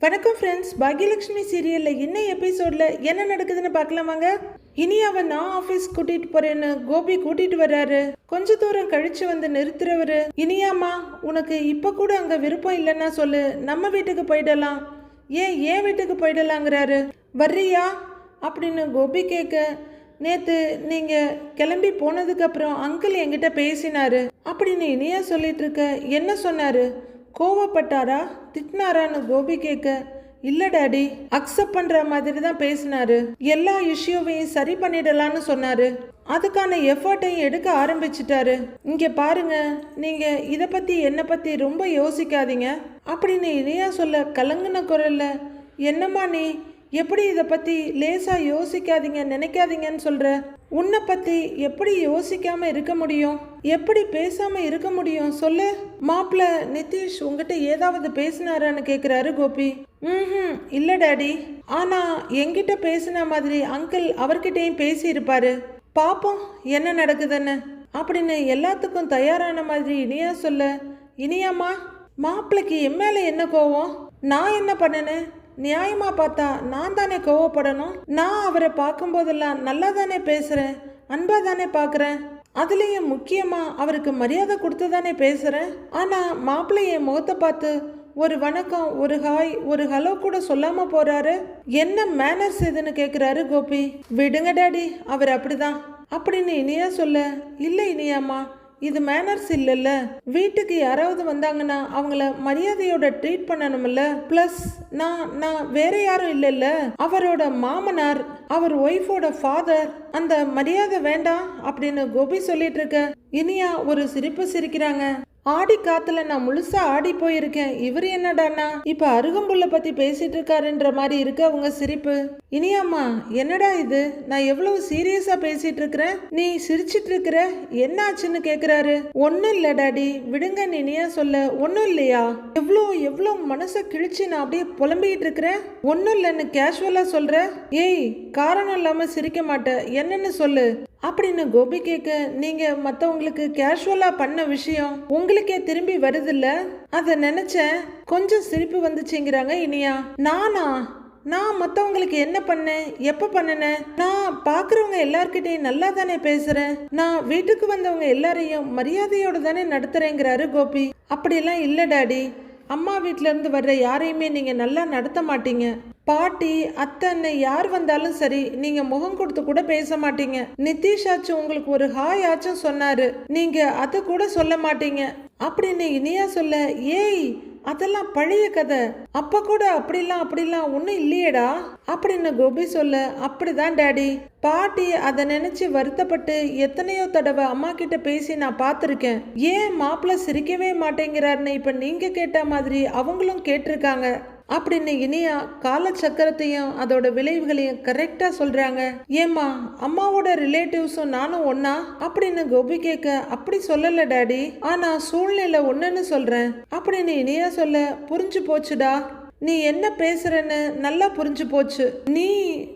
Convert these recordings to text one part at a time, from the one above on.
வணக்கம் ஃப்ரெண்ட்ஸ் பாக்யலட்சுமி சீரியலில் என்ன எபிசோடில் என்ன நடக்குதுன்னு பார்க்கலாமாங்க இனி அவன் நான் ஆஃபீஸ் கூட்டிகிட்டு போறேன்னு கோபி கூட்டிகிட்டு வர்றாரு. கொஞ்ச தூரம் கழிச்சு வந்து நிறுத்துறவரு. இனியாம்மா உனக்கு இப்போ கூட அங்கே விருப்பம் இல்லைன்னா சொல்லு. நம்ம வீட்டுக்கு போயிடலாம். ஏன் ஏன் வீட்டுக்கு போயிடலாங்கிறாரு. வர்றியா? அப்படின்னு கோபி கேட்க நேத்து நீங்க கிளம்பி போனதுக்கு அப்புறம் அங்கிள் என்கிட்ட பேசினாரு. அப்படின்னு இனியா சொல்லிட்டு இருக்க என்ன சொன்னாரு? கோவப்பட்டாரா? திட்டினாரான்னு கோபி கேட்க இல்லை டாடி அக்செப்ட் பண்ணுற மாதிரி தான் பேசினாரு. எல்லா இஷ்யூவையும் சரி பண்ணிடலான்னு சொன்னாரு. அதுக்கான எஃபர்ட்டையும் எடுக்க ஆரம்பிச்சிட்டாரு. இங்கே பாருங்க நீங்கள் இதை பற்றி என்னை பற்றி ரொம்ப யோசிக்காதீங்க. அப்படின்னு இனியா சொல்ல கலங்கின குரல்ல என்னம்மா நீ எப்படி இதை பற்றி லேசாக யோசிக்காதீங்க நினைக்காதீங்கன்னு சொல்கிற உன்னை பற்றி எப்படி யோசிக்காமல் இருக்க முடியும்? எப்படி பேசாமல் இருக்க முடியும்? சொல்லு. மாப்பிள்ள நிதிஷ் உங்ககிட்ட ஏதாவது பேசினாரான்னு கேட்குறாரு கோபி. ம் இல்லை டாடி. ஆனால் என்கிட்ட பேசின மாதிரி அங்கிள் அவர்கிட்டையும் பேசியிருப்பாரு. பாப்போம் என்ன நடக்குதுன்னு. அப்படின்னு எல்லாத்துக்கும் தயாரான மாதிரி இனியா சொல்ல இனியாம்மா மாப்பிள்ளைக்கு என் மேலே என்ன கோவம்? நான் என்ன பண்ணனேன் நியாயமா பார்த்தா நான் தானே கோவப்படணும்? நான் அவரை பார்க்கும்போதெல்லாம் நல்லா தானே பேசுறேன்? அன்பா தானே பார்க்குறேன்? அதுலேயும் முக்கியமா அவருக்கு மரியாதை கொடுத்து தானே பேசுறேன்? ஆனா மாப்பிள்ளைய முகத்தை பார்த்து ஒரு வணக்கம் ஒரு ஹாய் ஒரு ஹலோ கூட சொல்லாம போறாரு? என்ன மேனர்ஸ் இதுன்னு கேக்குறாரு கோபி. விடுங்க டாடி அவர் அப்படிதான். அப்படின்னு இனியா சொல்ல இல்லை இனியாம்மா இது மேனர்ஸ் இல்லைல்ல? வீட்டுக்கு யாராவது வந்தாங்கன்னா அவங்கள மரியாதையோட ட்ரீட் பண்ணணும்ல? ப்ளஸ் நான் நான் வேற யாரும் இல்லைல்ல? அவரோட மாமனார் அவர் ஒய்ஃபோட ஃபாதர் அந்த மரியாதை வேண்டாம் அப்படின்னு கோபி சொல்லிட்டு இருக்க. இனியா ஒரு சிரிப்பு சிரிக்கிறாங்க. ஆடி காத்துல நான் முழுசா ஆடி போயிருக்கேன். இவர் என்னடானா இப்ப அருகம்புல்ல பத்தி பேசிட்டு இருக்காருன்ற மாதிரி இருக்கு அவங்க சிரிப்பு. இனியாம்மா என்னடா இது? நான் எவ்வளவு சீரியஸா பேசிட்டு இருக்கிறேன்? நீ சிரிச்சிட்டு இருக்கிற என்ன ஆச்சுன்னு கேக்குறாரு. ஒன்னும் இல்ல டாடி. விடுங்க இனியா சொல்ல. ஒன்னும் இல்லையா? எவ்வளோ எவ்வளோ மனசை கிழிச்சு நான் அப்படியே புலம்பிக்கிட்டு இருக்கிறேன்? ஒன்றும் இல்லைன்னு கேஷுவலா சொல்ற. ஏய் காரணம் இல்லாம சிரிக்க மாட்டேன் என்னன்னு சொல்லு. அப்படின்னு கோபி கேட்க நீங்க மத்தவங்களுக்கு கேஷுவலா பண்ண விஷயம் உங்களுக்கே திரும்பி வருதில்ல? அத நினச்சேன். கொஞ்சம் சிரிப்பு வந்துச்சுங்கிறாங்க இனியா. நானா? நான் மற்றவங்களுக்கு என்ன பண்ணேன்? எப்போ பண்ணினேன்? நான் பார்க்குறவங்க எல்லார்கிட்டையும் நல்லா தானே பேசுகிறேன் நான் வீட்டுக்கு வந்தவங்க எல்லாரையும் மரியாதையோடு தானே நடத்துகிறேங்கிறாரு கோபி. அப்படிலாம் இல்லை டாடி. அம்மா வீட்டிலேருந்து வர்ற யாரையுமே நீங்கள் நல்லா நடத்த மாட்டீங்க. பாட்டி அத்தனை யார் வந்தாலும் சரி நீங்க முகம் கொடுத்து கூட பேச மாட்டீங்க. நிதிஷாச்சும் உங்களுக்கு ஒரு ஹாய் ஆச்சும் சொன்னாரு. நீங்க அதை கூட சொல்ல மாட்டீங்க. அப்படின்னு இனியா சொல்ல ஏய் அதெல்லாம் பழைய கதை. அப்ப கூட அப்படிலாம் அப்படிலாம் ஒன்றும் இல்லையேடா. அப்படின்னு கோபி சொல்ல அப்படிதான் டாடி. பாட்டி அதை நினைச்சு வருத்தப்பட்டு எத்தனையோ தடவை அம்மா கிட்ட பேசி நான் பார்த்துருக்கேன். ஏன் மாப்பிள்ள சிரிக்கவே மாட்டேங்கிறாருன்னு இப்ப நீங்க கேட்ட மாதிரி அவங்களும் கேட்டிருக்காங்க. அப்படின்னு இனியா காலச்சக்கரத்தையும் அதோட விளைவுகளையும் கரெக்டா சொல்றாங்க. ஏம்மா அம்மாவோட ரிலேட்டிவ்ஸும் நானும் ஒன்னா அப்படின்னு கோபி கேட்க அப்படி சொல்லல டாடி. ஆனா சூழ்நிலை ஒன்றுன்னு சொல்றேன். அப்படின்னு இனியா சொல்ல புரிஞ்சு போச்சுடா. நீ என்ன பேசுகிறன்னு நல்லா புரிஞ்சு போச்சு. நீ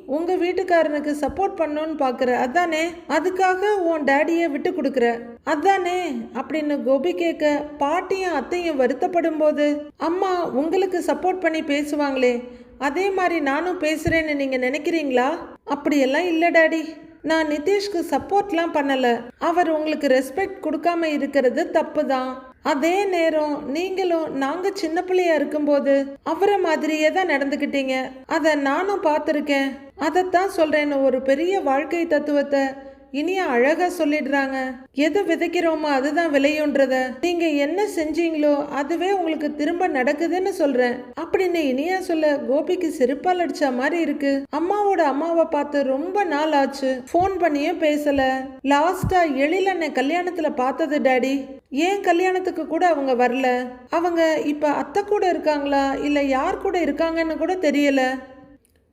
உங்க வீட்டுக்காரனுக்கு சப்போர்ட் பண்ணுன்னு பாக்குற. அதானே? அதுக்காக உன் டேடிய விட்டு கொடுக்குற. அதானே? அப்படின்னு கோபி கேட்க பாட்டியும் அத்தையும் வருத்தப்படும் போது அம்மா உங்களுக்கு சப்போர்ட் பண்ணி பேசுவாங்களே. அதே மாதிரி நானும் பேசுறேன்னு நீங்க நினைக்கிறீங்களா? அப்படியெல்லாம் இல்லை டாடி நான் நிதிஷ்க்கு சப்போர்ட்லாம் பண்ணல. அவர் உங்களுக்கு ரெஸ்பெக்ட் கொடுக்காம இருக்கிறது தப்பு தான் அதே நேரம் நீங்களும் நாங்க சின்ன பிள்ளையா இருக்கும்போது அவரை மாதிரியே தான் நடந்துக்கிட்டீங்க அதை நானும் பார்த்துருக்கேன். அதைத்தான் சொல்றேன்னு ஒரு பெரிய வாழ்க்கை தத்துவத்தை இனியா அழகா சொல்லிடுறாங்க. எது விதைக்கிறோமோ அதுதான் விளையுன்றத நீங்க என்ன செஞ்சீங்களோ அதுவே உங்களுக்கு திரும்ப நடக்குதுன்னு சொல்றேன். அப்படின்னு இனியா சொல்ல கோபிக்கு செருப்பால் அடிச்ச மாதிரி இருக்கு. அம்மாவோட அம்மாவை பார்த்து ரொம்ப நாள் ஆச்சு. ஃபோன் பண்ணியும் பேசல. லாஸ்டா எழிலண்ணை கல்யாணத்துல பார்த்தது டாடி. ஏன் கல்யாணத்துக்கு கூட அவங்க வரல? அவங்க இப்ப அத்தை கூட இருக்காங்களா? இல்ல யார் கூட இருக்காங்கன்னு கூட தெரியல.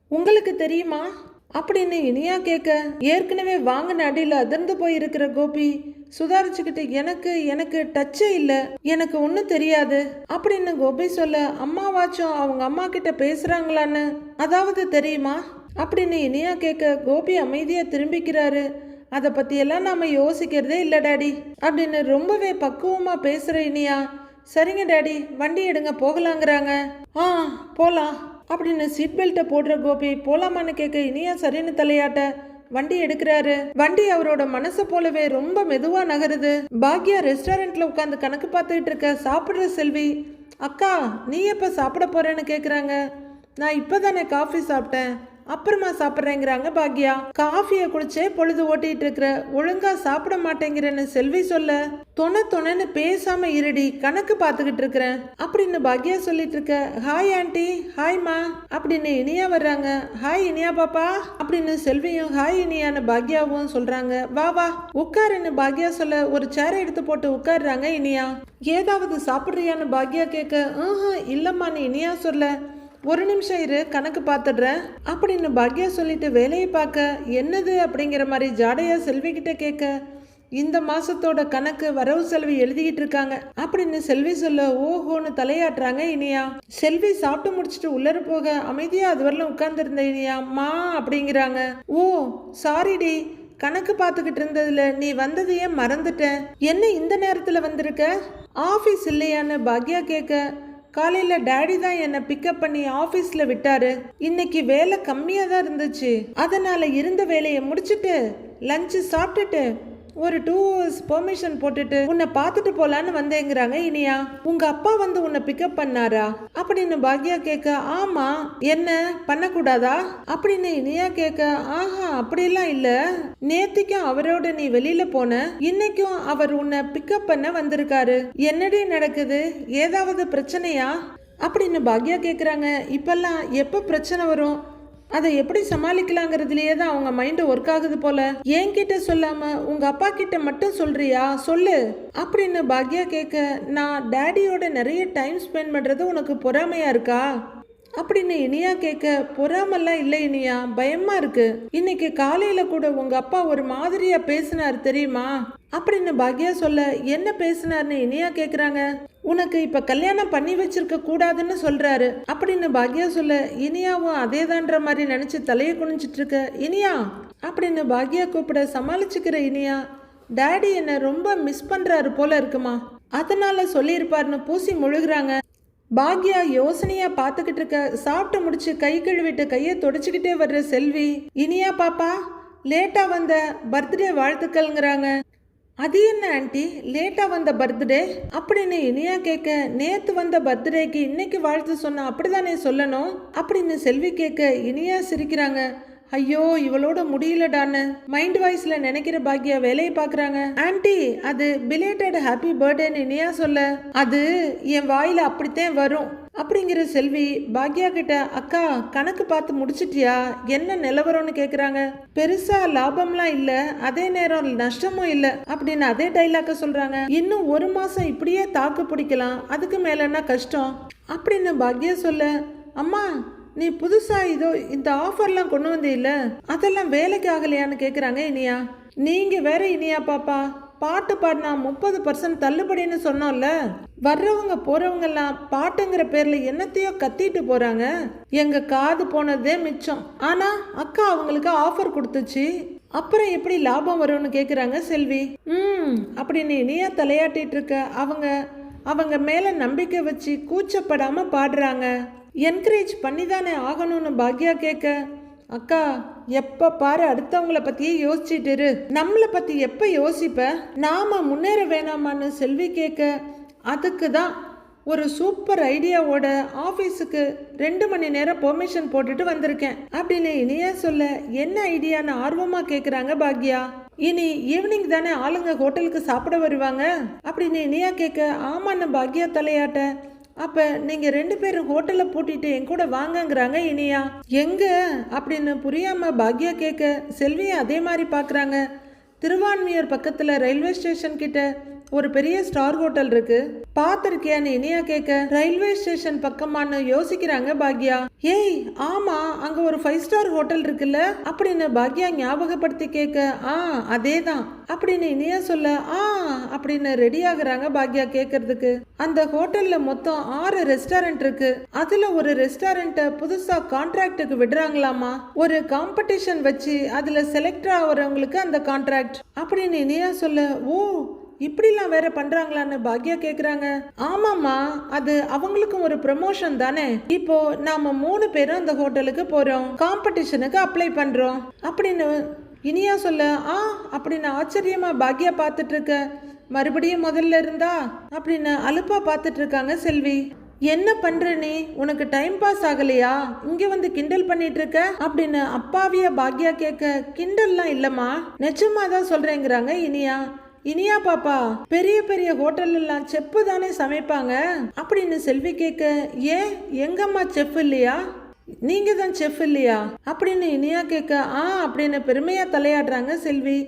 உங்களுக்கு தெரியுமா? அப்படின்னு இனியா கேட்க ஏற்கனவே வாங்கின அடியில் அதிர்ந்து போயிருக்கிற கோபி சுதாரிச்சுக்கிட்டு எனக்கு எனக்கு டச்சே இல்லை எனக்கு ஒன்றும் தெரியாது அப்படின்னு கோபி சொல்ல அம்மாவாச்சும் அவங்க அம்மா கிட்ட பேசுகிறாங்களான்னு அதாவது தெரியுமா? அப்படின்னு இனியா கேட்க கோபி அமைதியாக திரும்பிக்கிறாரு. அதை பற்றியெல்லாம் நாம் யோசிக்கிறதே இல்லை டாடி அப்படின்னு ரொம்பவே பக்குவமாக பேசுகிற இனியா சரிங்க டாடி வண்டி எடுங்க போகலாங்கிறாங்க. ஆ போகலாம் அப்படின்னு சீட் பெல்ட்டை போடுற கோபி போலாமான்னு கேட்க இனியா சரின்னு தலையாட்ட. வண்டி எடுக்கிறாரு. வண்டி அவரோட மனசை போலவே ரொம்ப மெதுவா நகருது. பாக்யா ரெஸ்டாரண்ட்ல உட்காந்து கணக்கு பார்த்துக்கிட்டு இருக்க சாப்பிட்ற செல்வி அக்கா நீ எப்ப சாப்பிட போறேன்னு கேக்குறாங்க. நான் இப்பதானே காஃபி சாப்பிட்டேன். அப்புறமா சாப்பிட்றேங்கிறாங்க பாக்யா. காஃபியை குடிச்சே பொழுது ஓட்டிட்டு இருக்கிற ஒழுங்கா சாப்பிட மாட்டேங்கிறேன்னு செல்வி சொல்ல தொண தொணன்னு பேசாம இருடி கணக்கு பார்த்துக்கிட்டு இருக்கிறேன் அப்படின்னு பாக்யா சொல்லிட்டு இருக்க. ஹாய் ஆண்டி ஹாய்மா அப்படின்னு இனியா வர்றாங்க. ஹாய் இனியா பாப்பா. அப்படின்னு செல்வியும் ஹாய் இனியான்னு பாக்யாவும் சொல்றாங்க. வா வா. உட்காருன்னு பாக்யா சொல்ல ஒரு சேரை எடுத்து போட்டு உட்காருறாங்க இனியா. ஏதாவது சாப்பிட்றியான்னு பாக்யா கேட்க "ம்ஹும், இல்லம்மான்னு இனியா சொல்ல. ஒரு நிமிஷம் இரு கணக்கு பார்த்துடுறேன். அப்படின்னு பாக்யா சொல்லிட்டு வேலையை பார்க்க என்னது அப்படிங்கிற மாதிரி ஜாடையா செல்வி கிட்ட கேட்க இந்த மாசத்தோட கணக்கு வரவு செலவு எழுதிக்கிட்டு இருக்காங்க. அப்படின்னு செல்வி சொல்ல ஓஹோன்னு தலையாட்டுறாங்க இனியா. செல்வி சாப்பிட்டு முடிச்சுட்டு உள்ளர போக அமைதியா அது வரலும் உட்கார்ந்துருந்த இனியா மா அப்படிங்கிறாங்க. ஓ சாரிடி கணக்கு பார்த்துக்கிட்டு இருந்ததுல நீ வந்ததையே மறந்துட்டேன் என்ன இந்த நேரத்துல வந்திருக்க? ஆஃபீஸ் இல்லையான்னு பாக்யா கேட்க காலையில டேடி தான் என்னை பிக்கப் பண்ணி ஆபீஸ்ல விட்டாரு. இன்னைக்கு வேலை கம்மியா தான் இருந்துச்சு. அதனால இருந்த வேலையை முடிச்சிட்டு லஞ்ச் சாப்பிட்டுட்டு ஒரு டூ ஹவர்ஸ் பெர்மிஷன் போட்டுட்டு உன்னை பார்த்துட்டு போலான்னு வந்தேங்கிறாங்க இனியா. உங்க அப்பா வந்து உன்னை பிக்கப் பண்ணாரா? அப்படின்னு பாக்யா கேட்க ஆமா என்ன பண்ணக்கூடாதா? அப்படின்னு இனியா கேட்க ஆஹா அப்படிலாம் இல்ல. நேத்திக்கும் அவரோட நீ வெளியில போன இன்னைக்கும் அவர் உன்னை பிக்கப் பண்ண வந்திருக்காரு. என்னடி நடக்குது? ஏதாவது பிரச்சனையா? அப்படின்னு பாக்யா கேட்குறாங்க இப்பெல்லாம் எப்போ பிரச்சனை வரும்? அதை எப்படி சமாளிக்கலாங்கிறதுலயே தான் அவங்க மைண்ட் ஒர்க் ஆகுது போல. என்கிட்ட சொல்லாம உங்க அப்பா கிட்ட மட்டும் சொல்றியா? சொல்லு. அப்படின்னு பாக்யா கேட்க நான் டேடியோட நிறைய டைம் ஸ்பெண்ட் பண்றது உனக்கு பொறாமையா இருக்கா? அப்படின்னு இனியா கேட்க பொறாமல்லாம் இல்லை இனியா பயமா இருக்கு. இன்னைக்கு காலையில கூட உங்க அப்பா ஒரு மாதிரியா பேசினார் தெரியுமா? அப்படின்னு பாக்யா சொல்ல? என்ன பேசினார்னு இனியா கேக்குறாங்க. உனக்கு இப்ப கல்யாணம் பண்ணி வச்சிருக்க கூடாதுன்னு சொல்றாரு. அப்படின்னு பாக்யா சொல்ல? இனியாவும் அதேதான்ற மாதிரி நினைச்சு தலையை குனிஞ்சிட்டு இருக்க இனியா அப்படின்னு பாக்யா கூப்பிட சமாளிச்சுக்கிற இனியா? டாடி என்ன ரொம்ப மிஸ் பண்றாரு போல இருக்குமா? அதனால சொல்லியிருப்பாருன்னு பூசி முழுகிறாங்க. பாக்யா யோசனையா பார்த்துக்கிட்டு இருக்க சாப்பிட்டு முடிச்சு கை கழுவிட்டு கையை தொடச்சிக்கிட்டே வர்ற செல்வி இனியா பாப்பா லேட்டா வந்த பர்த்டே வாழ்த்துக்கள்ங்கிறாங்க. அது என்ன ஆண்டி? லேட்டாக வந்த பர்த்டே? அப்படின்னு இனியா கேட்க நேற்று வந்த பர்த்டேக்கு இன்னைக்கு வாழ்த்து சொன்ன அப்படிதானே சொல்லணும்? அப்படின்னு செல்வி கேட்க இனியா சிரிக்கிறாங்க. ஐயோ இவளோட முடியலடான்னு. மைண்ட் வாய்ஸ்ல நினைக்கிற பாக்கியா வேலையை பாக்குறாங்க ஆன்ட்டி அது பிலேட்டட் ஹாப்பி பர்த்டேன்னு இனியா சொல்ல. அது என் வாயில அப்படித்தான் வரும். அப்படிங்கிற செல்வி பாக்யா கிட்ட அக்கா கணக்கு பார்த்து முடிச்சிட்டியா? என்ன நிலவரம்னு கேட்குறாங்க பெருசா லாபம்லாம் இல்ல அதே நேரம் நஷ்டமும் இல்ல அப்படின்னு அதே டைலாக்க சொல்றாங்க. இன்னும் ஒரு மாசம் இப்படியே தாக்கு பிடிக்கலாம் அதுக்கு மேலன்னா கஷ்டம்? அப்படின்னு பாக்யா சொல்ல அம்மா நீ புதுசா இதோ இந்த ஆஃபர்லாம் கொண்டு வந்தீல்ல அதெல்லாம் வேலைக்கு ஆகலையான்னு கேட்குறாங்க இனியா. நீங்க வேற இனியா பாப்பா. பாட்டு பாடினா முப்பது பர்சன்ட் தள்ளுபடின்னு சொன்னோம்ல. வர்றவங்க போறவங்க எல்லாம் பாட்டுங்கிற பேர்ல என்னத்தையோ கத்திட்டு போறாங்க. எங்க காது போனதே மிச்சம். ஆனா அக்கா அவங்களுக்கு ஆஃபர் கொடுத்துச்சு. அப்புறம் எப்படி லாபம் வரும்னு கேக்குறாங்க செல்வி. ம் அப்படின்னு இனியா தலையாட்டிட்டு இருக்க. அவங்க அவங்க மேல நம்பிக்கை வச்சு கூச்சப்படாம பாடுறாங்க. என்கரேஜ் பண்ணி தானே ஆகணும்னு பாக்யா கேட்க அக்கா எப்ப பாரு அடுத்தவங்கள பத்தியே யோசிச்சுட்டு இரு. நம்மளை பத்தி எப்ப யோசிப்ப? நாம முன்னேற வேணாமான்னு செல்வி கேட்க அதுக்கு தான் ஒரு சூப்பர் ஐடியாவோட ஆஃபீஸுக்கு ரெண்டு மணி நேரம் பெர்மிஷன் போட்டுட்டு வந்திருக்கேன். அப்படின்னு இனியா சொல்ல என்ன ஐடியான்னு ஆர்வமாக கேட்குறாங்க பாக்யா? இனி ஈவினிங் தானே ஆளுங்க ஹோட்டலுக்கு சாப்பிட வருவாங்க? அப்படின்னு இனியா கேட்க ஆமான்னு பாக்யா தலையாட்ட. அப்போ நீங்கள் ரெண்டு பேரும் ஹோட்டலில் பூட்டிட்டு என் கூட வாங்கங்கிறாங்க இனியா. எங்கே? அப்படின்னு புரியாமல் பாக்யா கேட்க செல்வியை அதே மாதிரி பார்க்குறாங்க திருவான்மியூர் பக்கத்தில் ரயில்வே ஸ்டேஷன் கிட்ட ஒரு பெரிய ஸ்டார் ஹோட்டல் இருக்கு. பாத்திருக்கியான்னு இனியா கேட்க ரயில்வே ஸ்டேஷன் பக்கமான்னு யோசிக்கிறாங்க பாக்யா. ஏய் ஆமா அங்க ஒரு ஃபைவ் ஸ்டார் ஹோட்டல் இருக்குல்ல? அப்படின்னு பாக்யா ஞாபகப்படுத்தி கேட்க ஆ அதேதான். அப்படின்னு இனியா சொல்ல ஆ அப்படின்னு ரெடி ஆகுறாங்க பாக்யா கேட்கறதுக்கு அந்த ஹோட்டல்ல மொத்தம் ஆறு ரெஸ்டாரண்ட் இருக்கு. அதுல ஒரு ரெஸ்டாரண்ட்டை புதுசா கான்ட்ராக்டுக்கு விடுறாங்களாமா? ஒரு காம்படிஷன் வச்சு அதுல செலக்ட் ஆகிறவங்களுக்கு அந்த கான்ட்ராக்ட் அப்படின்னு இனியா சொல்ல ஓ இப்படிலாம் வேற பண்றாங்களான்னு பாக்யா கேக்குறாங்க. ஆமாம்மா அது அவங்களுக்கும் ஒரு ப்ரமோஷன் தானே. இப்போ நாம மூணு பேரும் அந்த ஹோட்டலுக்கு போறோம். காம்படிஷனுக்கு அப்ளை பண்றோம். அப்படின்னு இனியா சொல்ல ஆ அப்படின்னு ஆச்சரியமா பாக்யா பார்த்துட்டு இருக்க மறுபடியும் முதல்ல இருந்தா? அப்படின்னு அலுப்பா பார்த்துட்டு இருக்காங்க செல்வி. என்ன பண்ற நீ? உனக்கு டைம் பாஸ் ஆகலையா? இங்க வந்து கிண்டல் பண்ணிட்டு இருக்க அப்படின்னு அப்பாவிய பாக்யா கேட்க கிண்டல்லாம் இல்லம்மா. நிஜமா தான் சொல்றேங்கிறாங்க இனியா. இனியா பாப்பா பெரிய பெரிய ஹோட்டல் எல்லாம் செப்பு தானே சமைப்பாங்க? அப்படின்னு செல்வி கேட்க ஏன் எங்கம்மா செஃப் இல்லையா? நீங்க தான் செஃப் இல்லையா? அப்படின்னு இனியா கேட்க ஆ அப்படின்னு பெருமையா தலையாடுறாங்க செல்வி.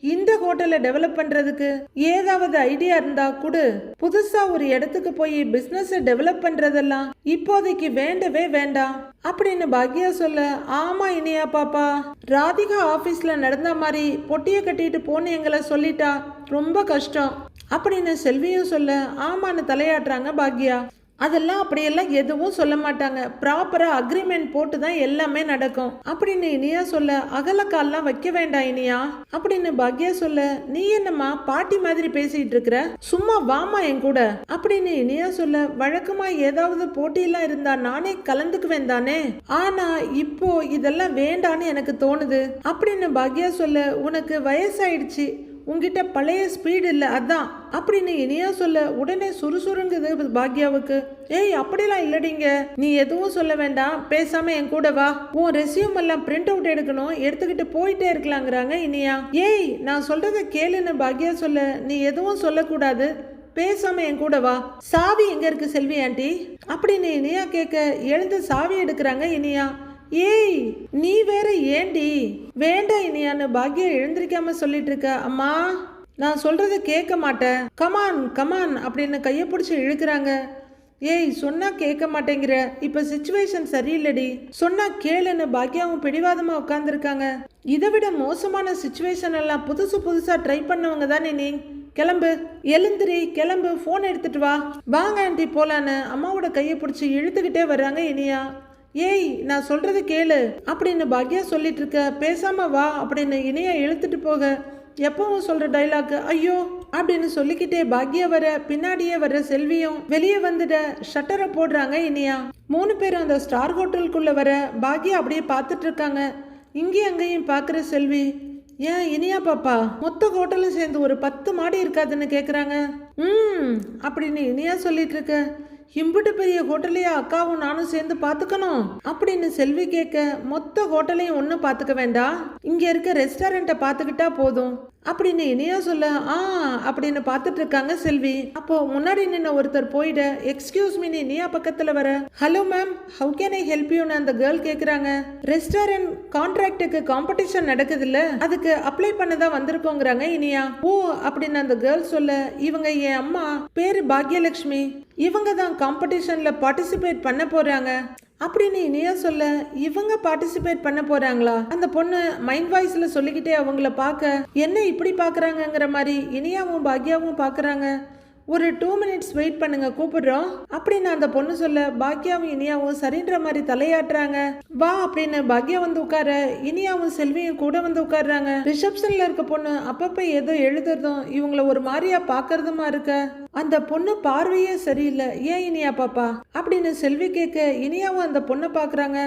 இந்த ஹோட்டலை டெவலப் பண்றதுக்கு ஏதாவது ஐடியா இருந்தா கூட. புதுசா ஒரு இடத்துக்கு போய் பிசினஸ் டெவலப் பண்றதெல்லாம் இப்போதைக்கு வேண்டவே வேண்டாம். அப்படின்னு பாக்யா சொல்ல ஆமா இனியா பாப்பா. ராதிகா ஆபீஸ்ல நடந்த மாதிரி பொட்டிய கட்டிட்டு போன்னு எங்களை சொல்லிட்டா ரொம்ப கஷ்டம். அப்படின்னு செல்வியும் சொல்ல ஆமான்னு தலையாட்டுறாங்க பாக்யா. அதெல்லாம் அப்படியெல்லாம் எதுவும் சொல்ல மாட்டாங்க. ப்ராப்பராக அக்ரிமெண்ட் போட்டு தான் எல்லாமே நடக்கும். அப்படின்னு இனியா சொல்ல அகலக்கால்லாம் வைக்க வேண்டாம் இனியா. அப்படின்னு பாக்யா சொல்ல நீ என்னம்மா பாட்டி மாதிரி பேசிட்டு இருக்கிற? சும்மா வாமா என் கூட. அப்படின்னு இனியா சொல்ல வழக்கமா ஏதாவது போட்டியெல்லாம் இருந்தா நானே கலந்துக்குவேன் தானே? ஆனா இப்போ இதெல்லாம் வேண்டான்னு எனக்கு தோணுது. அப்படின்னு பாக்யா சொல்ல உனக்கு வயசாயிடுச்சு. உங்ககிட்ட பழைய ஸ்பீடு இல்லை அதான். அப்படின்னு இனியா சொல்ல உடனே சுறுசுறுங்குது பாக்யாவுக்கு. ஏய் அப்படிலாம் இல்லடிங்க. நீ எதுவும் சொல்ல வேண்டாம். பேசாம என் கூட வா. உன் ரெசியூம் எல்லாம் பிரிண்ட் அவுட் எடுக்கணும். எடுத்துக்கிட்டு போயிட்டே இருக்கலாங்கிறாங்க இனியா. ஏய் நான் சொல்றத கேளுன்னு பாக்யா சொல்ல நீ எதுவும் சொல்லக்கூடாது. பேசாம என் கூட வா. சாவி எங்க இருக்கு செல்வி ஆண்டி? அப்படின்னு இனியா கேட்க எழுந்து சாவி எடுக்கிறாங்க இனியா. ஏய் நீ வேற ஏண்டி? வேண்டாம் இனியான்னு பாக்யா எழுந்திருக்காம சொல்லிட்டு இருக்க அம்மா நான் சொல்றத கேட்க மாட்டேன். கமான் கமான் அப்படின்னு கையை பிடிச்சி இழுக்கிறாங்க. ஏய் சொன்னா கேட்க மாட்டேங்கிற. இப்ப சுச்சுவேஷன் சரியில்லடி. சொன்னா கேளுன்னு பாக்யாவும் பிடிவாதமா உட்காந்துருக்காங்க இதை விட மோசமான சுச்சுவேஷன் எல்லாம் புதுசு புதுசா ட்ரை பண்ணவங்க தானே நீ? கிளம்பு. எழுந்திரி கிளம்பு. ஃபோன் எடுத்துட்டு வா. வாங்க ஆண்டி போலான்னு. அம்மாவோட கையை பிடிச்சி இழுத்துக்கிட்டே வர்றாங்க இனியா. ஏய் நான் சொல்றது கேளு. அப்படின்னு பாக்யா சொல்லிட்டு இருக்க பேசாம வா அப்படின்னு இனியா இழுத்துட்டு போக. எப்பவும் சொல்ற டைலாக் ஐயோ அப்படின்னு சொல்லிக்கிட்டே பாக்யா வர பின்னாடியே வர செல்வியும் வெளியே வந்துட ஷட்டரை போடுறாங்க இனியா. மூணு பேரும் அந்த ஸ்டார் ஹோட்டலுக்குள்ள வர பாக்யா அப்படியே பார்த்துட்டு இருக்காங்க. இங்கேயும் அங்கேயும் பார்க்குற செல்வி ஏன் இனியா பாப்பா மொத்த ஹோட்டலும் சேர்ந்து ஒரு பத்து மாடி இருக்காதுன்னு கேட்குறாங்க ம் அப்படின்னு இனியா சொல்லிட்டு இருக்க. இம்புட்டு பெரிய ஹோட்டலையே அக்காவும் நானும் சேர்ந்து பார்த்துக்கணும் அப்படின்னு செல்வி கேட்க மொத்த ஹோட்டலையும் ஒன்றும் பார்த்துக்க வேண்டாம். இங்கே இருக்க ரெஸ்டாரண்ட்டை பார்த்துக்கிட்டா போதும். அப்படின்னு இனியா சொல்ல ஆ அப்படின்னு பார்த்துட்டு இருக்காங்க செல்வி. அப்போ முன்னாடி நின்ன ஒருத்தர் போயிட எக்ஸ்கியூஸ் மீ இனியா பக்கத்தில் வர. Hello ma'am how can I help யூன்னு அந்த கேர்ள் கேட்குறாங்க ரெஸ்டாரண்ட் கான்ட்ராக்டுக்கு காம்படிஷன் நடக்குது இல்ல அதுக்கு அப்ளை பண்ண தான் வந்திருக்கோங்கிறாங்க இனியா. ஓ அப்படின்னு அந்த கேர்ள் சொல்ல இவங்க என் அம்மா பேரு பாக்யலட்சுமி இவங்க தான் காம்படிஷன்ல பார்ட்டிசிபேட் பண்ண போறாங்க. அப்படின்னு இனியா சொல்ல இவங்க பார்ட்டிசிபேட் பண்ண போறாங்களா? அந்த பொண்ணு மைண்ட் வாய்ஸ்ல சொல்லிக்கிட்டே அவங்கள பார்க்க என்ன இப்படி பார்க்கறாங்கங்கிற மாதிரி இனியாவும் பாக்யாவும் பார்க்கறாங்க. ஒரு டூ மினிட்ஸ் வெயிட் பண்ணுங்க கூப்பிடுறோம். அப்படின்னு அந்த பொண்ணு சொல்ல பாக்யாவும் இனியாவும் சரின்ற மாதிரி தலையாட்டுறாங்க. வா அப்படின்னு பாக்யா வந்து உட்கார இனியாவும் செல்வியும் கூட வந்து உட்கார்றாங்க. ரிசப்ஷன்ல இருக்க பொண்ணு அப்பப்ப ஏதோ எழுதுறதும் இவங்கள ஒரு மாதிரியா பாக்குறதுமா இருக்க. அந்த பொண்ணு பார்வையே சரியில்லை ஏன் இனியா பாப்பா? அப்படின்னு செல்வி கேட்க இனியாவும் அந்த பொண்ணை பாக்குறாங்க.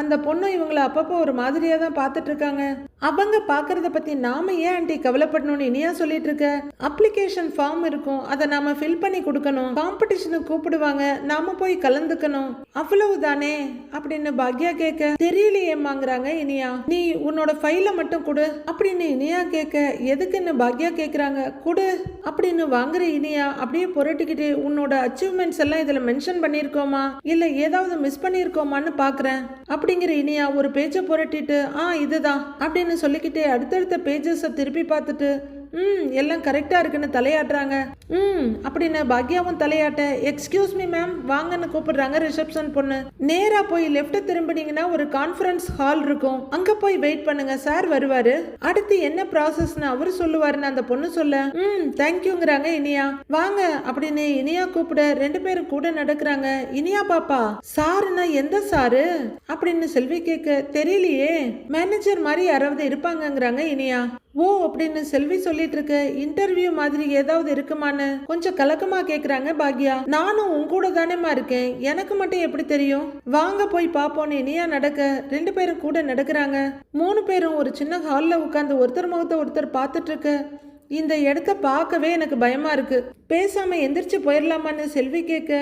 அந்த பொண்ணு இவங்கள அப்பப்போ ஒரு மாதிரியாக தான் பார்த்துட்டு இருக்காங்க. அவங்க பார்க்கறத பத்தி நாம ஏன் ஆண்டி கவலைப்படணும்னு இனியா சொல்லிட்டு இருக்க? அப்ளிகேஷன் ஃபார்ம் இருக்கும். அதை நாம ஃபில் பண்ணி கொடுக்கணும். காம்படிஷனுக்கு கூப்பிடுவாங்க. நாம போய் கலந்துக்கணும். அவ்வளவுதானே? அப்படின்னு பாக்யா கேட்க தெரியலையேம்மாங்கிறாங்க இனியா. நீ உன்னோட ஃபைலை மட்டும் கொடு. அப்படின்னு இனியா கேட்க எதுக்குன்னு பாக்யா கேட்கறாங்க கொடு. அப்படின்னு வாங்குற இனியா அப்படியே புரட்டிக்கிட்டு உன்னோட அச்சீவ்மெண்ட்ஸ் எல்லாம் இதுல மென்ஷன் பண்ணியிருக்கோமா இல்ல ஏதாவது மிஸ் பண்ணியிருக்கோமான்னு பாக்குறேன். அப்படிங்கிற இனியா ஒரு பேஜை புரட்டிட்டு ஆ இதுதான். அப்படின்னு சொல்லிக்கிட்டே அடுத்தடுத்த பேஜஸை திருப்பி பார்த்துட்டு ம் எல்லாம் கரெக்டாக இருக்குன்னு தலையாட்டுறாங்க. ம் அப்படின்னு பாக்யாவும் தலையாட்ட? எக்ஸ்கியூஸ் மீ மேம் வாங்கன்னு கூப்பிடுறாங்க ரிசப்ஷன் பொண்ணு. நேராக போய் லெஃப்ட் திரும்பினீங்கன்னா ஒரு கான்ஃபரன்ஸ் ஹால் இருக்கும். அங்கே போய் வெயிட் பண்ணுங்க சார் வருவாரு. அடுத்து என்ன ப்ராசஸ்னு அவர் சொல்லுவாருன்னு அந்த பொண்ணு சொல்ல. ம் தேங்க்யூங்கிறாங்க இனியா. வாங்க அப்படின்னு இனியா கூப்பிட ரெண்டு பேரும் கூட நடக்கிறாங்க. இனியா பாப்பா சாருன்னா எந்த சாரு அப்படின்னு செல்வி கேட்க தெரியலையே. மேனேஜர் மாதிரி யாராவது இருப்பாங்கங்கிறாங்க இனியா. ஓ அப்படின்னு செல்வி சொல்லி சொல்லிட்டு இருக்க இன்டர்வியூ மாதிரி ஏதாவது இருக்குமான்னு கொஞ்சம் கலக்கமா கேக்குறாங்க பாக்யா. நானும் உன் கூட தானேமா இருக்கேன். எனக்கு மட்டும் எப்படி தெரியும்? வாங்க போய் பாப்போன்னு இனியா நடக்க ரெண்டு பேரும் கூட நடக்கிறாங்க. மூணு பேரும் ஒரு சின்ன ஹால்ல உட்காந்து ஒருத்தர் முகத்தை ஒருத்தர் பார்த்துட்டு இருக்க இந்த இடத்த பார்க்கவே எனக்கு பயமா இருக்கு. பேசாம எந்திரிச்சு போயிடலாமான்னு செல்வி கேட்க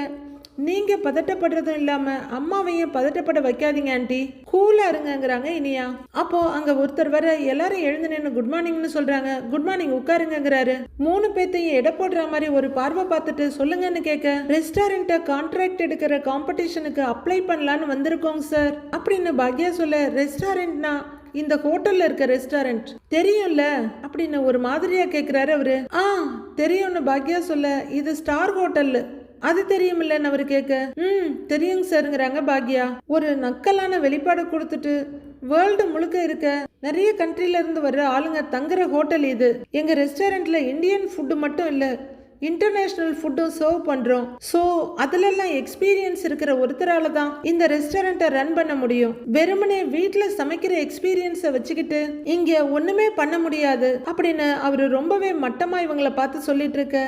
நீங்க பதட்டப்படுறதும் இல்லாம அம்மாவையும் பதட்டப்பட வைக்காதீங்க ஆண்டி. கூலா இருங்கங்கிறாங்க இனியா. அப்போ அங்க ஒருத்தர் வர எல்லாரும் எழுந்து நின்று குட் மார்னிங்னு சொல்றாங்க. குட் மார்னிங் உட்காருங்கிறாரு மூணு பேத்தையும் எடை போடுற மாதிரி ஒரு பார்வை பார்த்துட்டு சொல்லுங்கன்னு கேட்க ரெஸ்டாரண்ட்டை கான்ட்ராக்ட் எடுக்கிற காம்படிஷனுக்கு அப்ளை பண்ணலான்னு வந்திருக்கோங்க சார் அப்படின்னு பாக்யா சொல்ல ரெஸ்டாரண்ட்னா இந்த ஹோட்டல்ல இருக்க ரெஸ்டாரண்ட் தெரியும்ல அப்படின்னு ஒரு மாதிரியா கேக்குறாரு அவரு. ஆ தெரியும்னு பாக்யா சொல்ல இது ஸ்டார் ஹோட்டல் அது தெரியுமில்லன்னு அவர் கேட்க ம் தெரியுங்க சாருங்கிறாங்க பாக்யா. ஒரு நக்கலான வெளிப்பாடு கொடுத்துட்டு வேர்ல்டு முழுக்க இருக்க நிறைய கண்ட்ரில இருந்து வர்ற ஆளுங்க தங்குற ஹோட்டல் இது. எங்க ரெஸ்டாரண்ட்ல இந்தியன் ஃபுட்டு மட்டும் இல்லை இன்டர்நேஷ்னல் ஃபுட்டும் சர்வ் பண்றோம். ஸோ அதுலெல்லாம் எக்ஸ்பீரியன்ஸ் இருக்கிற ஒருத்தரால தான் இந்த ரெஸ்டாரண்ட்டை ரன் பண்ண முடியும். வெறுமனே வீட்டில் சமைக்கிற எக்ஸ்பீரியன்ஸை வச்சுக்கிட்டு இங்க ஒண்ணுமே பண்ண முடியாது அப்படின்னு அவர் ரொம்பவே மட்டமா இவங்களை பார்த்து சொல்லிட்டு இருக்க.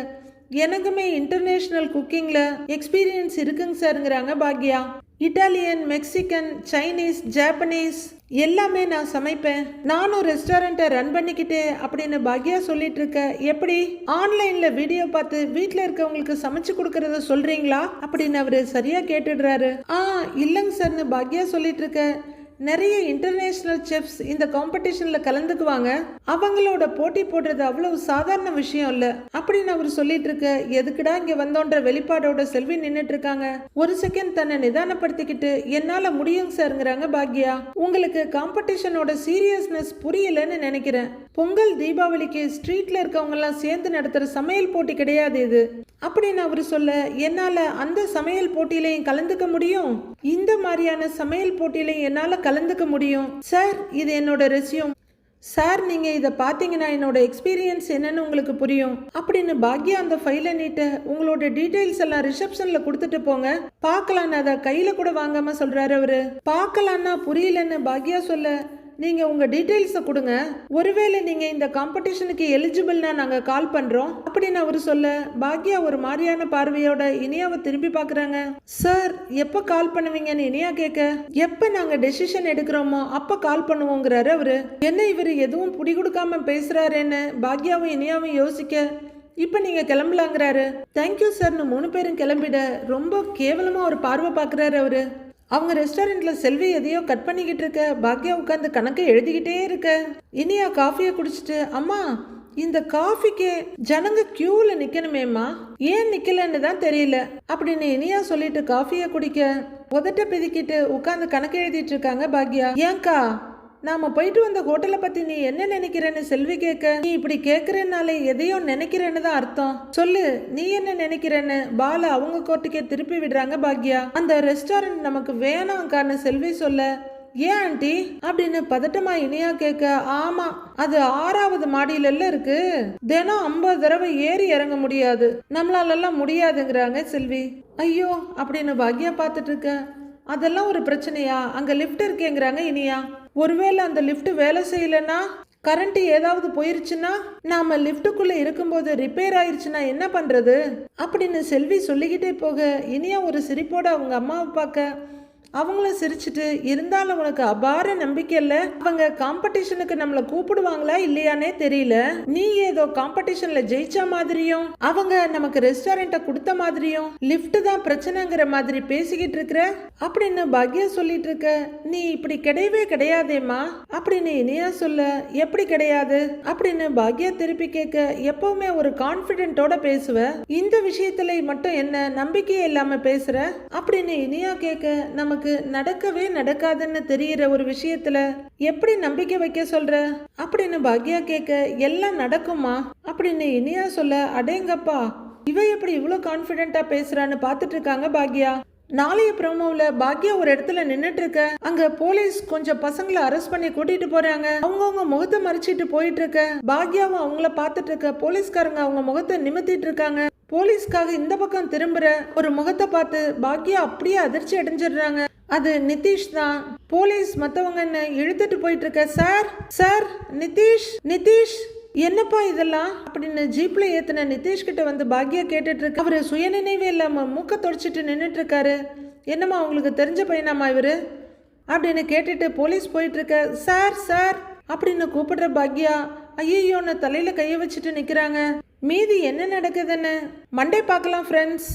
எனக்குமே இன்டர்நேஷ்னல் குக்கிங்கில் எக்ஸ்பீரியன்ஸ் இருக்குங்க சாருங்கிறாங்க பாக்யா. இட்டாலியன் மெக்சிகன் சைனீஸ் ஜாப்பனீஸ் எல்லாமே நான் சமைப்பேன். நானும் ரெஸ்டாரண்ட்டை ரன் பண்ணிக்கிட்டே அப்படின்னு பாக்யா சொல்லிட்டு இருக்க எப்படி? ஆன்லைனில் வீடியோ பார்த்து வீட்டில் இருக்கவங்களுக்கு சமைச்சு கொடுக்கறத சொல்றீங்களா? அப்படின்னு அவர் சரியாக கேட்டுடுறாரு. ஆ இல்லைங்க சார்னு பாக்யா சொல்லிட்டு இருக்க நிறைய இன்டர்நேஷ்னல் செஃப்ஸ் இந்த காம்படிஷனில் கலந்துக்குவாங்க. அவங்களோட போட்டி போடுறது அவ்வளவு சாதாரண விஷயம் இல்ல. அப்படின்னு அவர் சொல்லிட்டு இருக்க எதுக்குடா இங்க வந்தோன்ற வெளிப்பாடோட செல்வி நின்னுட்டு இருக்காங்க. ஒரு செகண்ட் தன்னை நிதானப்படுத்திக்கிட்டு என்னால முடியும் சார்ங்கிறாங்க பாக்யா. உங்களுக்கு காம்படிஷனோட சீரியஸ்னஸ் புரியலன்னு நினைக்கிறேன். பொங்கல் தீபாவளிக்கு ஸ்ட்ரீட்ல இருக்கவங்க எல்லாம் சேர்ந்து நடத்துற சமையல் போட்டி கிடையாது இது. அப்படின்னு அவர் சொல்ல என்னால அந்த சமையல் போட்டியிலையும் கலந்துக்க முடியும்? இந்த மாதிரியான சமையல் போட்டியிலையும் என்னால கலந்துக்க முடியும். சார் இது என்னோட ரெசியூம் சார் நீங்க இதை பார்த்தீங்கன்னா என்னோட எக்ஸ்பீரியன்ஸ் என்னன்னு உங்களுக்கு புரியும். அப்படின்னு பாக்யா அந்த ஃபைலை நீட்ட உங்களோட டீட்டெயில்ஸ் எல்லாம் ரிசப்ஷன்ல கொடுத்துட்டு போங்க. பார்க்கலான்னு அதை கையில கூட வாங்காம சொல்றாரு அவரு. பார்க்கலான்னா புரியலன்னு பாக்யா சொல்ல நீங்க உங்க டீட்டெயில்ஸை கொடுங்க. ஒருவேளை நீங்க இந்த காம்படிஷனுக்கு எலிஜிபிள்னா நாங்க கால் பண்றோம். அப்படின்னு அவர் சொல்ல பாக்யா ஒரு மாதிரியான பார்வையோட இனியாவை திரும்பி பார்க்குறாங்க சார் எப்ப கால் பண்ணுவீங்கன்னு இனியா கேட்க எப்ப நாங்க டெசிஷன் எடுக்கிறோமோ அப்ப கால் பண்ணுவோங்கிறாரு அவரு. என்ன இவர் எதுவும் புடி கொடுக்காம பேசுறாருன்னு பாக்யாவும் இனியாவும் யோசிக்க இப்போ நீங்கள் கிளம்பலாங்கிறாரு. தேங்க்யூ சார்னு மூணு பேரும் கிளம்பிட ரொம்ப கேவலமாக ஒரு பார்வை பார்க்குறாரு அவரு. அவங்க ரெஸ்டாரண்ட்டில் செல்வி எதையோ கட் பண்ணிக்கிட்டு இருக்க பாக்யா உட்காந்து கணக்கை எழுதிக்கிட்டே இருக்க. இனியா காஃபியை குடிச்சிட்டு அம்மா இந்த காஃபிக்கு ஜனங்க கியூவில் நிற்கணுமேம்மா ஏன் நிற்கலன்னு தான் தெரியல. அப்படின்னு இனியா சொல்லிட்டு காஃபியை குடிக்க உதட்ட பிதிக்கிட்டு உட்காந்து கணக்கு எழுதிட்டு இருக்காங்க பாக்யா. ஏன்க்கா நாம போயிட்டு வந்த ஹோட்டலை பத்தி நீ என்ன நினைக்கிறேன்னு செல்வி கேட்க நீ இப்படி கேக்குறேன்னாலே எதையோ நினைக்கிறேன்னு தான் அர்த்தம். சொல்லு நீ என்ன நினைக்கிறேன்னு? பால அவங்க கோர்ட்டுக்கே திருப்பி விடுறாங்க பாக்யா. அந்த ரெஸ்டாரண்ட் நமக்கு வேணாம்க்கான்னு செல்வி சொல்ல ஏன் ஆண்டி? அப்படின்னு பதட்டமா இனியா கேட்க ஆமா அது ஆறாவது மாடியில இருக்கு. தினம் ஐம்பது தடவை ஏறி இறங்க முடியாது. நம்மளாலெல்லாம் முடியாதுங்கிறாங்க செல்வி. ஐயோ அப்படின்னு பாக்யா பார்த்துட்டு இருக்க அதெல்லாம் ஒரு பிரச்சனையா? அங்க லிஃப்ட் இருக்கேங்கிறாங்க இனியா. ஒருவேளை அந்த லிஃப்ட் வேலை செய்யலன்னா கரண்ட் ஏதாவது போயிருச்சுன்னா நாம லிஃப்ட்டுக்குள்ள இருக்கும்போது ரிப்பேர் ஆயிருச்சுன்னா என்ன பண்றது? அப்படின்னு செல்வி சொல்லிக்கிட்டே போக இனியா ஒரு சிரிப்போட அவங்க அம்மாவை பார்க்க அவங்களும் சிரிச்சிட்டு இருந்தாலும் உனக்கு அபார நம்பிக்கை இல்ல? அவங்க காம்படிஷனுக்கு நம்மளை கூப்பிடுவாங்களா இல்லையானே தெரியல. நீ ஏதோ காம்படிஷன்ல ஜெயிச்ச மாதிரியும் அவங்க நமக்கு ரெஸ்டாரண்ட்டை கொடுத்த மாதிரியும் லிஃப்ட் தான் பிரச்சனைங்கிற மாதிரி பேசிக்கிட்டு இருக்கிற? அப்படின்னு பாக்யா சொல்லிட்டு இருக்க நீ இப்படி கிடையவே கிடையாதேம்மா. அப்படின்னு இனியா சொல்ல எப்படி கிடையாது? அப்படின்னு பாக்யா திருப்பி கேட்க எப்பவுமே ஒரு கான்பிடென்ட்டோட பேசுவ? இந்த விஷயத்துல மட்டும் என்ன நம்பிக்கையே இல்லாம பேசுற? அப்படின்னு இனியா கேட்க நமக்கு நடக்கவே நடக்காதுன்னு தெரியிற ஒரு விஷயத்துல எப்படி நம்பிக்கை வைக்க சொல்ற? அப்படின்னு பாக்யா கேட்க எல்லாம் நடக்குமா அப்படின்னு இனியா சொல்ல அடேங்கப்பா இவ எப்படி இவ்வளோ கான்ஃபிடென்ட்டா பேசுறான்னு பார்த்துட்டு இருக்காங்க பாக்யா? நாளைய ப்ரோமோவில் பாக்யா ஒரு இடத்துல நின்னுட்டு இருக்க அங்க போலீஸ் கொஞ்சம் பசங்களை அரெஸ்ட் பண்ணி கூட்டிட்டு போறாங்க. அவங்கவுங்க முகத்தை மறைச்சிட்டு போயிட்டு இருக்க பாக்யாவும் அவங்கள பார்த்துட்டு இருக்க போலீஸ்காரங்க அவங்க முகத்தை நிமித்திட்டு இருக்காங்க போலீஸ்க்காக இந்த பக்கம் திரும்புற ஒரு முகத்தை பார்த்து பாக்யா அப்படியே அதிர்ச்சி அடைஞ்சிடுறாங்க. அது நிதிஷ் தான். போலீஸ் மற்றவங்கன்னு இழுத்துட்டு போயிட்டு இருக்க சார் சார் நிதிஷ் நிதிஷ் என்னப்பா இதெல்லாம்? அப்படின்னு ஜீப்ல ஏத்தின நிதிஷ் கிட்ட வந்து பாக்யா கேட்டுட்டு இருக்கு அவரு சுயநினைவே இல்லாம மூக்க தொடச்சிட்டு நின்றுட்டு இருக்காரு என்னம்மா உங்களுக்கு தெரிஞ்ச பையனாமா இவரு? அப்படின்னு கேட்டுட்டு போலீஸ் போயிட்டு இருக்க சார் சார் அப்படின்னு கூப்பிடுற பாக்யா ஐயோன்னு தலையில கைய வச்சுட்டு நிக்கிறாங்க. மீதி என்ன நடக்குதுன்னு? மண்டே பார்க்கலாம் ஃப்ரெண்ட்ஸ்